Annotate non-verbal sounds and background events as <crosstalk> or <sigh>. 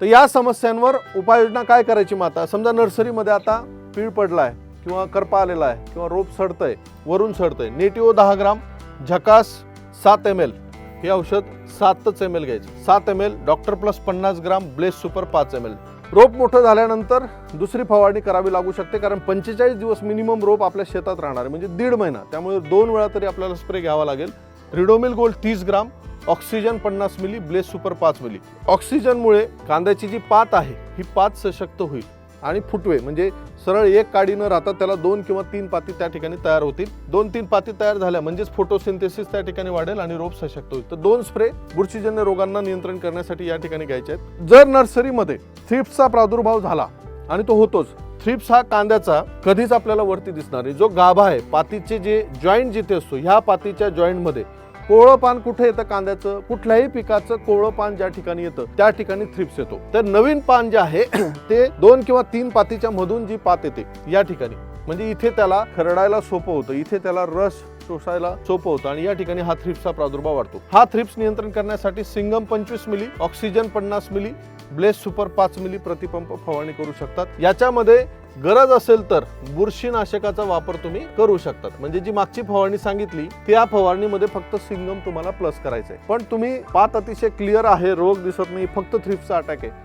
तर या समस्यांवर उपाययोजना काय करायची मग आता समजा नर्सरीमध्ये आता पीळ पडला आहे किंवा करपा आलेला आहे किंवा रोप सडतं आहे वरून सडतं आहे नेटिओ दहा ग्राम झकास सात एम एल हे औषध सातच एम एल घ्यायचं. सात एम एल डॉक्टर प्लस पन्नास ग्राम ब्लेस सुपर पाच एम एल रोप मोठं झाल्यानंतर दुसरी फवारणी करावी लागू शकते कारण पंचेचाळीस दिवस मिनिमम रोप आपल्या शेतात राहणार आहे. म्हणजे दीड महिना. त्यामुळे दोन वेळा तरी आपल्याला स्प्रे घ्यावा लागेल. रिडोमिल गोल्ड तीस ग्राम ऑक्सिजन पन्नास मिली ब्लेस सुपर पाच मिली. ऑक्सिजनमुळे कांद्याची जी पात आहे ही पात सशक्त होईल आणि फुटवे म्हणजे सरळ एक काडी न राहता त्याला दोन किंवा तीन पाती त्या ठिकाणी तयार होतील. दोन तीन पाती तयार झाल्या म्हणजेच फोटोसिंथेसिस त्या ठिकाणी वाढेल आणि रोप सशक्त होईल. तर दोन स्प्रे बुरशीजन्य रोगांना नियंत्रण करण्यासाठी या ठिकाणी घ्यायचे आहेत. जर नर्सरीमध्ये थ्रिप्सचा प्रादुर्भाव झाला आणि तो होतोच थ्रिप्स हा कांद्याचा कधीच आपल्याला वरती दिसणार नाही. जो गाभा आहे पातीचे जे जॉईंट जिथे असतो ह्या पातीच्या जॉईंटमध्ये कोवळं पान कुठे येतं कांद्याचं? कुठल्याही पिकाचं कोवळं पान ज्या ठिकाणी येतं त्या ठिकाणी थ्रिप्स येतो. तर नवीन पान जे आहे <clears throat> ते दोन किंवा तीन पातीच्या मधून जी पात येते या ठिकाणी. म्हणजे इथे त्याला खरडायला सोपं होतं इथे त्याला रस शोषायला सोपं होतं आणि या ठिकाणी हा थ्रिप्सचा प्रादुर्भाव वाढतो. हा थ्रिप्स नियंत्रण करण्यासाठी सिंगम पंचवीस मिली ऑक्सिजन पन्नास मिली ब्लेस सुपर पाच मिली प्रतिपंप फवारणी करू शकतात. याच्यामध्ये गरज असेल तर बुरशीनाशकाचा वापर तुम्ही करू शकतात. म्हणजे जी मागची फवारणी सांगितली त्या फवारणीमध्ये फक्त सिंगम तुम्हाला प्लस करायचं आहे पण तुम्ही पात अतिशय क्लिअर आहे रोग दिसत नाही फक्त थ्रिप्सचा अटॅक आहे.